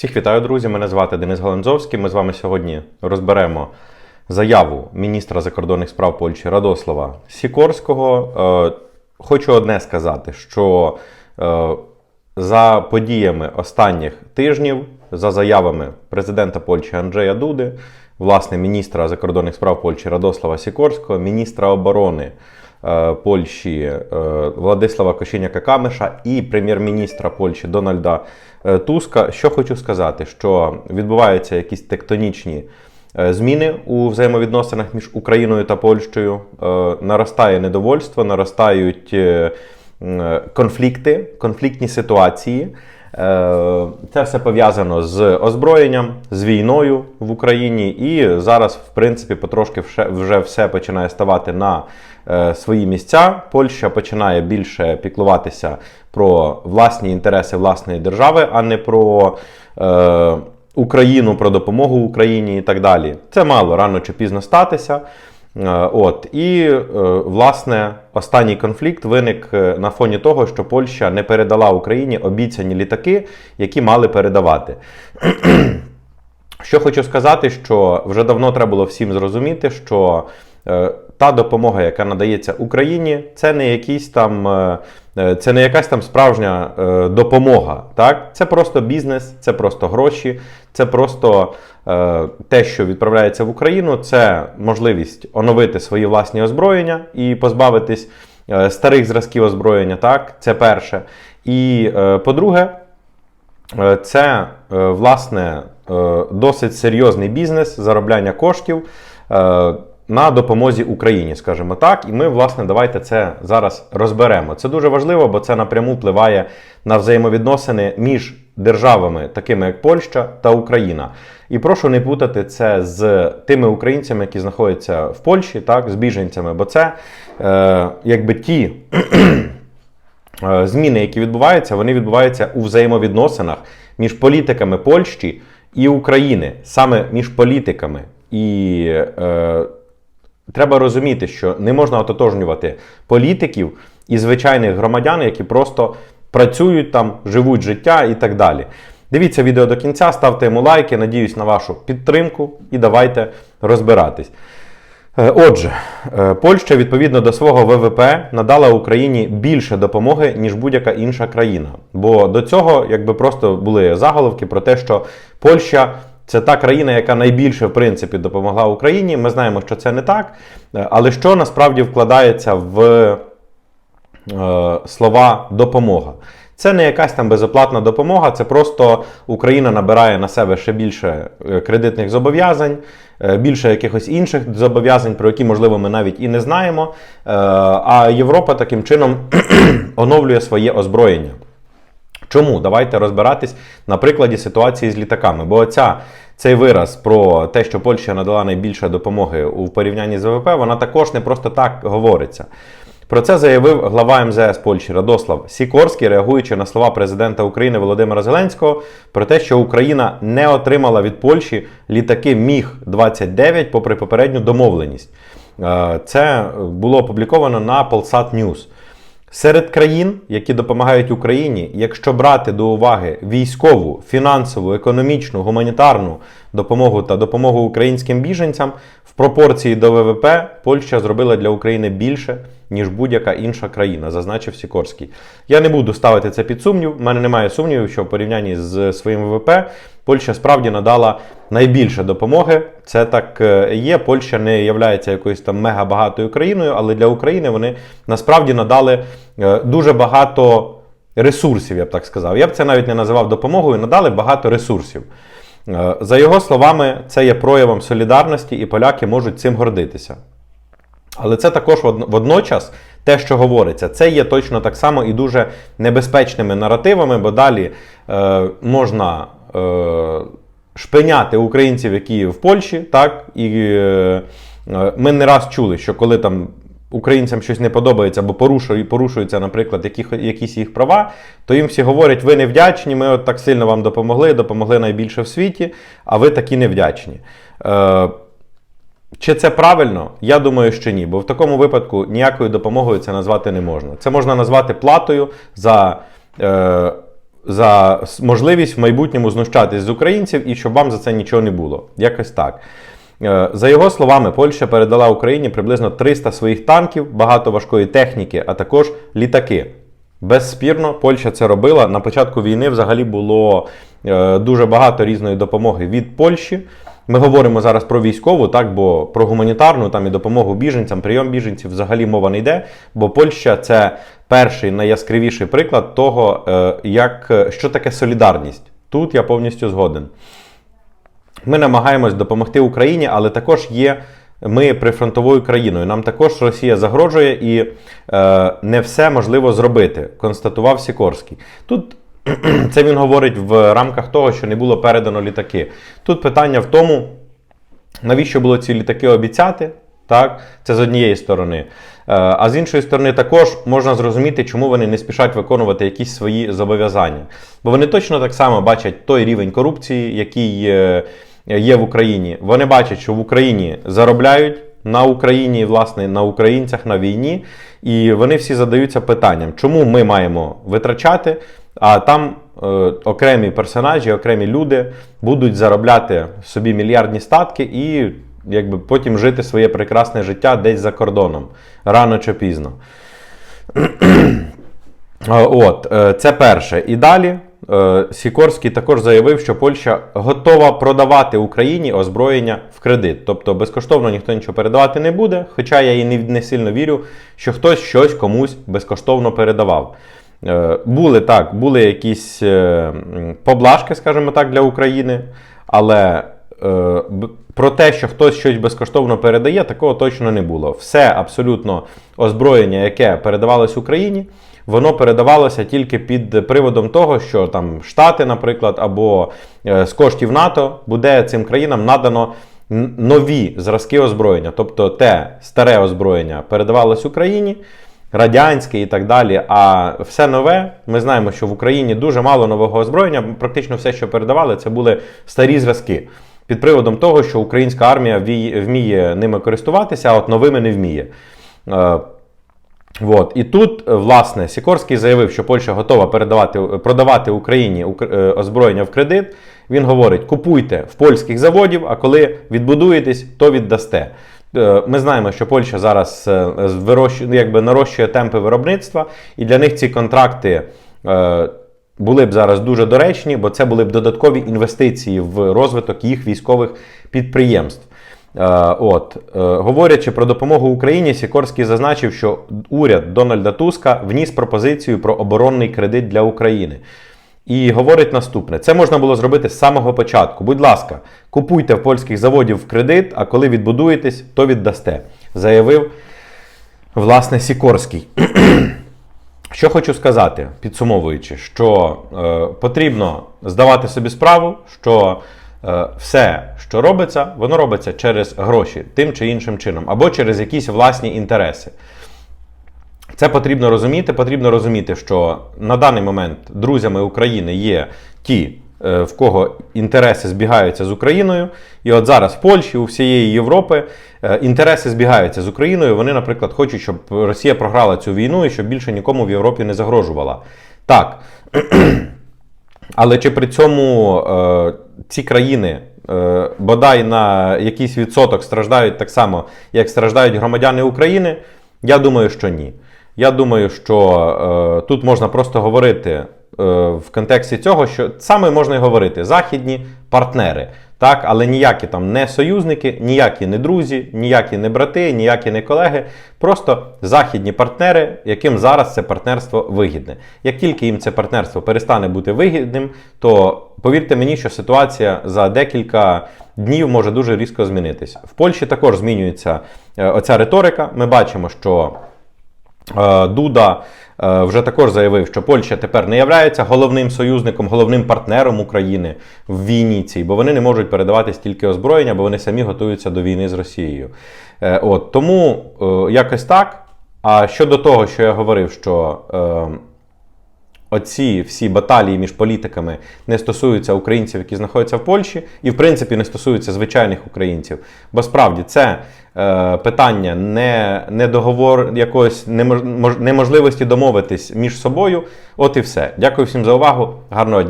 Всіх вітаю, друзі! Мене звати Денис Галанзовський. Ми з вами сьогодні розберемо заяву міністра закордонних справ Польщі Радослава Сікорського. Е, Хочу одне сказати, що е, за подіями останніх тижнів, за заявами президента Польщі Анджея Дуди, власне, міністра закордонних справ Польщі Радослава Сікорського, міністра оборони Польщі е, Владислава Кошіняка Камеша і прем'єр-міністра Польщі Дональда е, Туска. Що хочу сказати, що відбуваються якісь тектонічні е, зміни у взаємовідносинах між Україною та Польщею. Е, Наростає недовольство, наростають е, конфлікти, конфліктні ситуації. Е, Це все пов'язано з озброєнням, з війною в Україні, і зараз, в принципі, потрошки вже все починає ставати на е, свої місця. Польща починає більше піклуватися про власні інтереси власної держави, а не про е, Україну, про допомогу Україні і так далі. Це мало рано чи пізно статися. Е, От і е, власне останній конфлікт виник е, на фоні того, що Польща не передала Україні обіцяні літаки, які мали передавати. Що хочу сказати, що вже давно треба було всім зрозуміти, що та допомога, яка надається Україні, це не якийсь там, е, е, це не якась там справжня е, допомога. Так? Це просто бізнес, це просто гроші, це просто е, те, що відправляється в Україну, це можливість оновити свої власні озброєння і позбавитись е, старих зразків озброєння. Так, це перше. І е, по-друге, Е, Це, е, власне, е, досить серйозний бізнес заробляння коштів е, на допомозі Україні, скажімо так. І ми, власне, давайте це зараз розберемо. Це дуже важливо, бо це напряму впливає на взаємовідносини між державами, такими як Польща та Україна. І прошу не путати це з тими українцями, які знаходяться в Польщі, так, з біженцями, бо це е, якби ті. Е, зміни, які відбуваються, вони відбуваються у взаємовідносинах між політиками Польщі і України, саме між політиками. І е, треба розуміти, що не можна ототожнювати політиків і звичайних громадян, які просто працюють там, живуть життя і так далі. Дивіться відео до кінця, ставте йому лайки, надіюсь на вашу підтримку і давайте розбиратись. Е, Отже, е, Польща відповідно до свого ВВП надала Україні більше допомоги, ніж будь-яка інша країна. Бо до цього якби просто були заголовки про те, що Польща це та країна, яка найбільше в принципі допомогла Україні. Ми знаємо, що це не так. Е, Але що насправді вкладається в е, слова допомога? Це не якась там безоплатна допомога, це просто Україна набирає на себе ще більше е, кредитних зобов'язань, е, більше якихось інших зобов'язань, про які, можливо, ми навіть і не знаємо. А Європа таким чином оновлює своє озброєння. Чому? Давайте розбиратись на прикладі ситуації з літаками. Бо оця, цей вираз про те, що Польща надала найбільше допомоги у порівнянні з ВВП, вона також не просто так говориться. Про це заявив глава МЗС Польщі Радослав Сікорський, реагуючи на слова президента України Володимира Зеленського про те, що Україна не отримала від Польщі літаки Міг-29 попри попередню домовленість. Е, Це було опубліковано на Polsat News. Серед країн, які допомагають Україні, якщо брати до уваги військову, фінансову, економічну, гуманітарну допомогу та допомогу українським біженцям, в пропорції до ВВП Польща зробила для України більше, ніж будь-яка інша країна, зазначив Сікорський. Я не буду ставити це під сумнів. У мене немає сумнівів, що в порівнянні з своїм ВВП Польща справді надала найбільше допомоги. Це так е, є. Польща не є якоюсь там мега багатою країною, але для України вони насправді надали е, дуже багато ресурсів, я б так сказав. Я б це навіть не називав допомогою, надали багато ресурсів. Е, За його словами, це є проявом солідарності, і поляки можуть цим гордитися. Але це також водночас те, що говориться, це є точно так само і дуже небезпечними наративами, бо далі е, можна е, шпиняти українців, які в Польщі, так, і е, е, ми не раз чули, що коли там українцям щось не подобається або порушуються, наприклад, які, якісь їх права, то їм всі говорять, ви не вдячні, ми от так сильно вам допомогли, допомогли найбільше в світі, а ви такі невдячні. Е, чи це правильно? Я думаю, що ні. Бо в такому випадку ніякою допомогою це назвати не можна. Це можна назвати платою за е, за можливість в майбутньому знущатись з українців і щоб вам за це нічого не було. Якось так. Е, За його словами, Польща передала Україні приблизно 300 своїх танків, багато важкої техніки, а також літаки. Безспірно, Польща це робила. На початку війни взагалі було е, дуже багато різної допомоги від Польщі. Ми говоримо зараз про військову, так, бо про гуманітарну там і допомогу біженцям, прийом біженців взагалі мова не йде. Бо Польща це перший найяскравіший приклад того, е, як, е, що таке солідарність. Тут я повністю згоден. Ми намагаємось допомогти Україні, але також є ми прифронтовою країною. Нам також Росія загрожує і е, не все можливо зробити, констатував Сікорський. Тут це він говорить в рамках того, що не було передано літаки. Тут питання в тому, навіщо було ці літаки обіцяти. Так, це з однієї сторони. Е, А з іншої сторони, також можна зрозуміти, чому вони не спішать виконувати якісь свої зобов'язання. Бо вони точно так само бачать той рівень корупції, який е, є в Україні. Вони бачать, що в Україні заробляють на Україні, власне, на українцях на війні. І вони всі задаються питанням, чому ми маємо витрачати, а там е, окремі персонажі, окремі люди будуть заробляти собі мільярдні статки і якби потім жити своє прекрасне життя десь за кордоном, рано чи пізно. От, е, це перше. І далі е, Сікорський також заявив, що Польща готова продавати Україні озброєння в кредит. Тобто безкоштовно ніхто нічого передавати не буде. Хоча я і не сильно вірю, що хтось щось комусь безкоштовно передавав. Е, Були так, були якісь е, поблажки, скажімо так, для України, але е, про те, що хтось щось безкоштовно передає, такого точно не було. Все абсолютно озброєння, яке передавалось Україні, воно передавалося тільки під приводом того, що там Штати, наприклад, або з коштів НАТО буде цим країнам надано нові зразки озброєння. Тобто те старе озброєння передавалось Україні, радянське і так далі. А все нове, ми знаємо, що в Україні дуже мало нового озброєння. Практично все, що передавали, це були старі зразки. Під приводом того, що українська армія вміє ними користуватися, а от новими не вміє. Е, От. І тут, власне, Сікорський заявив, що Польща готова передавати, продавати Україні е, озброєння в кредит. Він говорить: купуйте в польських заводів, а коли відбудуєтесь, то віддасте. Е, Ми знаємо, що Польща зараз е, вирощує, ну, якби нарощує темпи виробництва, і для них ці контракти е, були б зараз дуже доречні, бо це були б додаткові інвестиції в розвиток їх військових підприємств. От, говорячи про допомогу Україні, Сікорський зазначив, що уряд Дональда Туска вніс пропозицію про оборонний кредит для України. І говорить наступне: це можна було зробити з самого початку. Будь ласка, купуйте в польських заводів в кредит, а коли відбудуєтесь, то віддасте, заявив власне Сікорський. Що хочу сказати, підсумовуючи, що е, потрібно здавати собі справу, що е, все, що робиться, воно робиться через гроші, тим чи іншим чином, або через якісь власні інтереси. Це потрібно розуміти. Потрібно розуміти, що на даний момент друзями України є ті, е, в кого інтереси збігаються з Україною. І от зараз в Польщі, у всієї Європи е, інтереси збігаються з Україною. Вони, наприклад, хочуть, щоб Росія програла цю війну і щоб більше нікому в Європі не загрожувала. Так. Але чи при цьому е, ці країни бодай на якийсь відсоток страждають так само, як страждають громадяни України? Я думаю, що ні. Я думаю, що е, тут можна просто говорити е, в контексті цього, що саме можна і говорити західні партнери. Так, але ніякі там не союзники, ніякі не друзі, ніякі не брати, ніякі не колеги. Просто західні партнери, яким зараз це партнерство вигідне. Як тільки їм це партнерство перестане бути вигідним, то повірте мені, що ситуація за декілька днів може дуже різко змінитись. В Польщі також змінюється е, оця риторика. Ми бачимо, що Дуда е, вже також заявив, що Польща тепер не є головним союзником, головним партнером України в війні цій, бо вони не можуть передавати стільки озброєння, бо вони самі готуються до війни з Росією. Е, От тому е, якось так. А щодо того, що я говорив, що е, оці всі баталії між політиками не стосуються українців, які знаходяться в Польщі, і в принципі не стосуються звичайних українців. Бо справді це е, питання не, не договор якоїсь немож- неможливості домовитись між собою. От і все. Дякую всім за увагу. Гарного дня.